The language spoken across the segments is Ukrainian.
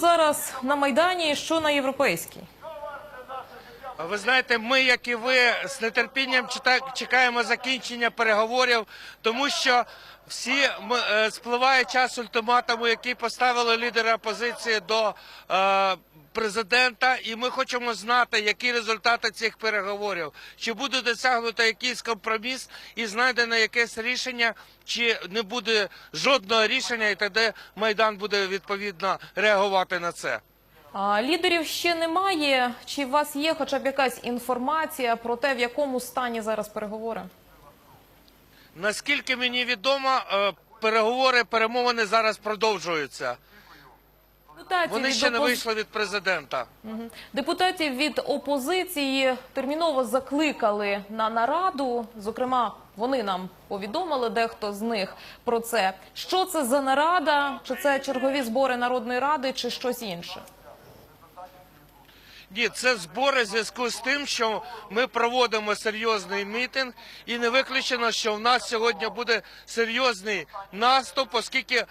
зараз на майдані, що на європейській? Ви знаєте, ми, як і ви, з нетерпінням чекаємо закінчення переговорів, тому що всі е, спливає час ультиматуму, який поставили лідери опозиції до е, президента, і ми хочемо знати, які результати цих переговорів, чи буде досягнуто якийсь компроміс і знайдено якесь рішення, чи не буде жодного рішення, і тоді майдан буде відповідно реагувати на це. А, лідерів ще немає. Чи у вас є хоча б якась інформація про те, в якому стані зараз переговори? Наскільки мені відомо, е, переговори, перемовини зараз продовжуються. Депутатів Вони від ще не вийшли від президента. Мгм. Депутатів від опозиції терміново закликали на нараду. Зокрема, вони нам повідомили дехто з них про це. Що це за нарада? Чи це чергові збори народної ради, чи щось інше? Ні, це збори в зв'язку з тим, що ми проводимо серйозний мітинг, і не виключено, що в нас сьогодні буде серйозний наступ, оскільки е,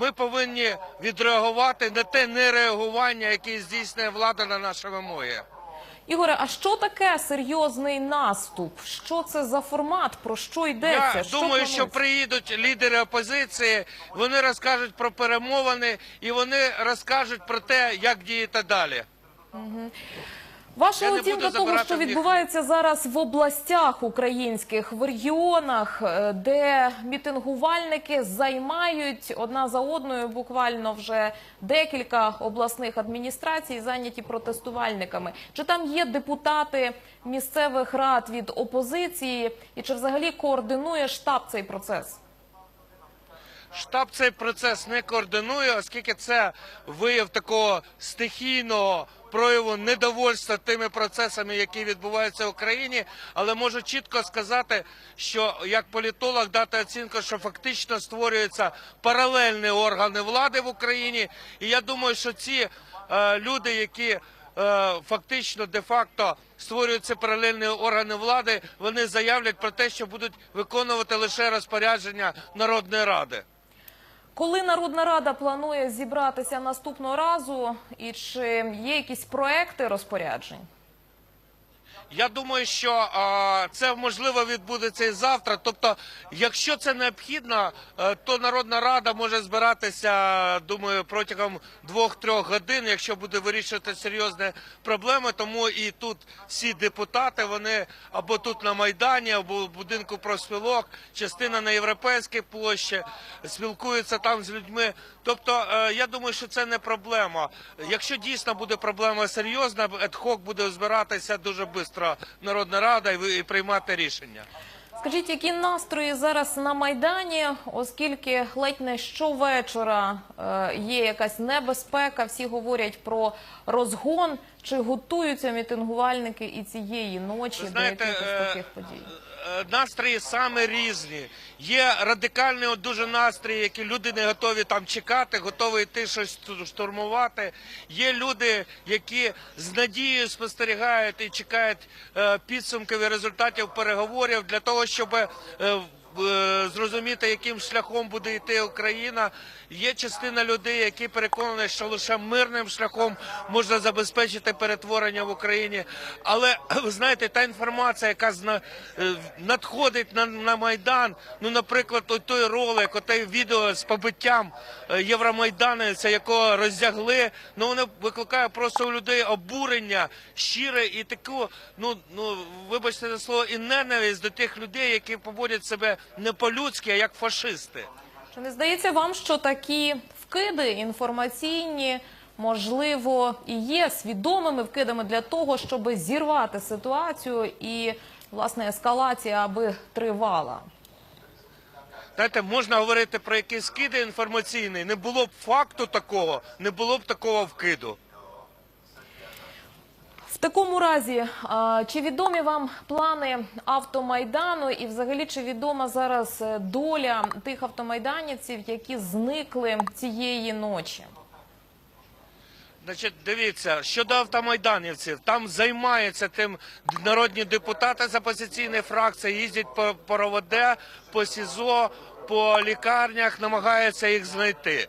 ми повинні відреагувати на те нереагування, яке здійснює влада на наші вимоги. Ігоре, а що таке серйозний наступ? Що це за формат? Про що йдеться? Я що думаю, що приїдуть лідери опозиції, вони розкажуть про перемовини і вони розкажуть про те, як діяти далі. Ваша Я оцінка того, що відбувається зараз в областях українських, в регіонах, е, де мітингувальники займають одна за одною буквально вже декілька обласних адміністрацій, зайняті протестувальниками. Чи там є депутати місцевих рад від опозиції, і чи взагалі координує штаб цей процес? Штаб цей процес не координує, оскільки це вияв такого стихійного прояву недовольства тими процесами, які відбуваються в Україні. Але можу чітко сказати, що як політолог дати оцінку, що фактично створюються паралельні органи влади в Україні. І я думаю, що ці е, люди, які е, фактично де-факто створюють ці паралельні органи влади, вони заявлять про те, що будуть виконувати лише розпорядження Народної ради. Коли Народна Рада планує зібратися наступного разу, і чи є якісь проекти розпоряджень? Я думаю, що а, це можливо відбудеться і завтра. Тобто, якщо це необхідно, е, то Народна Рада може збиратися, думаю, протягом двох-трьох годин, якщо буде вирішувати серйозні проблеми. Тому і тут всі депутати вони або тут на майдані, або в будинку профспілок, частина на європейській площі, спілкуються там з людьми. Тобто, е, я думаю, що це не проблема. Якщо дійсно буде проблема серйозна, едхок буде збиратися дуже швидко Народна Рада і приймати рішення. Скажіть, які настрої зараз на майдані, оскільки ледь не щовечора е, є якась небезпека, всі говорять про розгон. Чи готуються мітингувальники і цієї ночі до якихось е, таких подій? Е, настрої саме різні. Є радикальні от дуже настрої, які люди не готові там чекати, готові йти щось штурмувати. Є люди, які з надією спостерігають і чекають е, підсумків і результатів переговорів для того, щоб е, зрозуміти, яким шляхом буде йти Україна. Є частина людей, які переконані, що лише мирним шляхом можна забезпечити перетворення в Україні. Але ви знаєте, та інформація, яка е, надходить на, майдан. Ну, наприклад, от той ролик, оте відео з побиттям е, євромайданця, якого роздягли. Ну воно викликає просто у людей обурення, щире і таку, ну ну вибачте за слово, і ненависть до тих людей, які поводять себе не по-людськи, а як фашисти. Чи не здається вам, що такі вкиди інформаційні, можливо, і є свідомими вкидами для того, щоб зірвати ситуацію і власне ескалація аби тривала? Знаєте, можна говорити про якісь скиди інформаційні. Не було б факту такого, не було б такого вкиду. В такому разі, чи відомі вам плани автомайдану, і взагалі чи відома зараз е, доля тих автомайданівців, які зникли цієї ночі? Значить, дивіться, щодо автомайданівців, там займаються тим народні депутати з опозиційної фракції, їздять по, РОВД, по СІЗО, по лікарнях, намагаються їх знайти.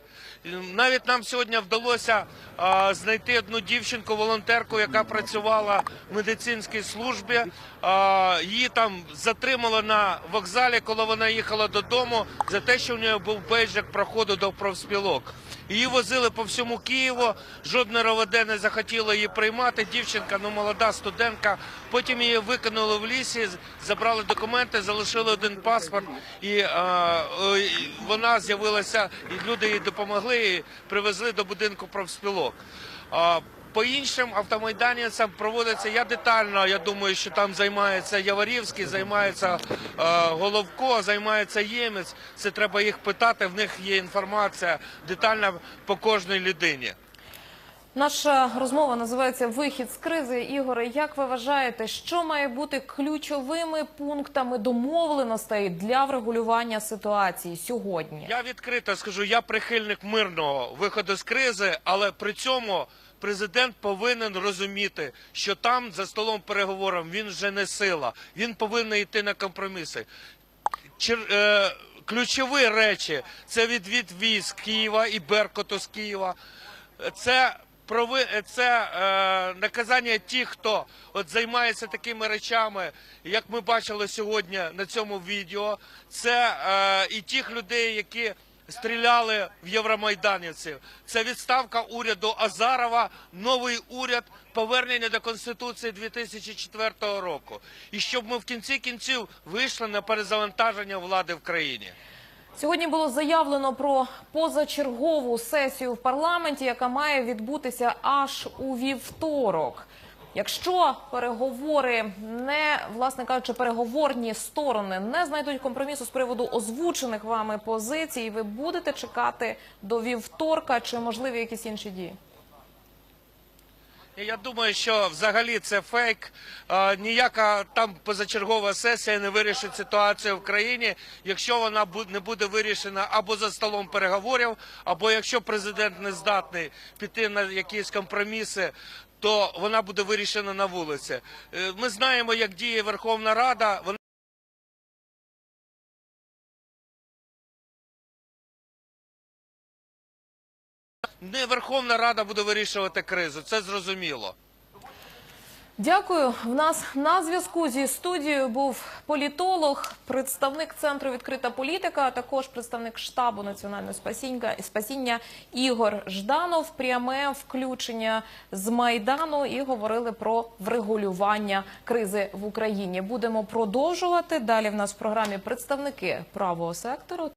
Навіть нам сьогодні вдалося а, знайти одну дівчинку, волонтерку, яка працювала в медицинській службі. А, її там затримали на вокзалі, коли вона їхала додому, за те, що в неї був бейджик проходу до профспілок. Її возили по всьому Києву. Жодне РОВД не захотіло її приймати. Дівчинка, ну молода студентка. Потім її викинули в лісі, забрали документи, залишили один паспорт, і і вона з'явилася, і люди їй допомогли і привезли до будинку профспілок. По іншим автомайданіцям проводиться я детально. Я думаю, що там займається Яворівський, займається е, Головко, займається Ємець. Це треба їх питати. В них є інформація детальна по кожній людині. Наша розмова називається Вихід з кризи. Ігоре, як ви вважаєте, що має бути ключовими пунктами домовленостей для врегулювання ситуації сьогодні? Я відкрито скажу, я прихильник мирного виходу з кризи, але при цьому президент повинен розуміти, що там за столом переговорів він вже не сила. Він повинен йти на компроміси. Чер, е, ключові речі це відвід військ Києва і Беркуту з Києва. Це. Це е, наказання тих, хто от займається такими речами, як ми бачили сьогодні на цьому відео. Це е, і тих людей, які стріляли в євромайданівців. Це відставка уряду Азарова, новий уряд, повернення до конституції 2004 року. І щоб ми в кінці кінців вийшли на перезавантаження влади в країні. Сьогодні було заявлено про позачергову сесію в парламенті, яка має відбутися аж у вівторок. Якщо переговори не власне кажучи, переговорні сторони не знайдуть компромісу з приводу озвучених вами позицій, ви будете чекати до вівторка чи можливі якісь інші дії? Я думаю, що взагалі це фейк. Ніяка там позачергова сесія не вирішить ситуацію в країні, якщо вона не буде вирішена або за столом переговорів, або якщо президент не здатний піти на якісь компроміси. То вона буде вирішена на вулиці. Е, Ми знаємо, як діє Верховна Рада. Не Верховна Рада буде вирішувати кризу. Це зрозуміло. Дякую. В нас на зв'язку зі студією був політолог, представник центру відкрита політика, а також представник штабу національного спасіння, спасіння Ігор Жданов. Пряме включення з майдану і говорили про врегулювання кризи в Україні. Будемо продовжувати. Далі в нас в програмі представники правого сектору.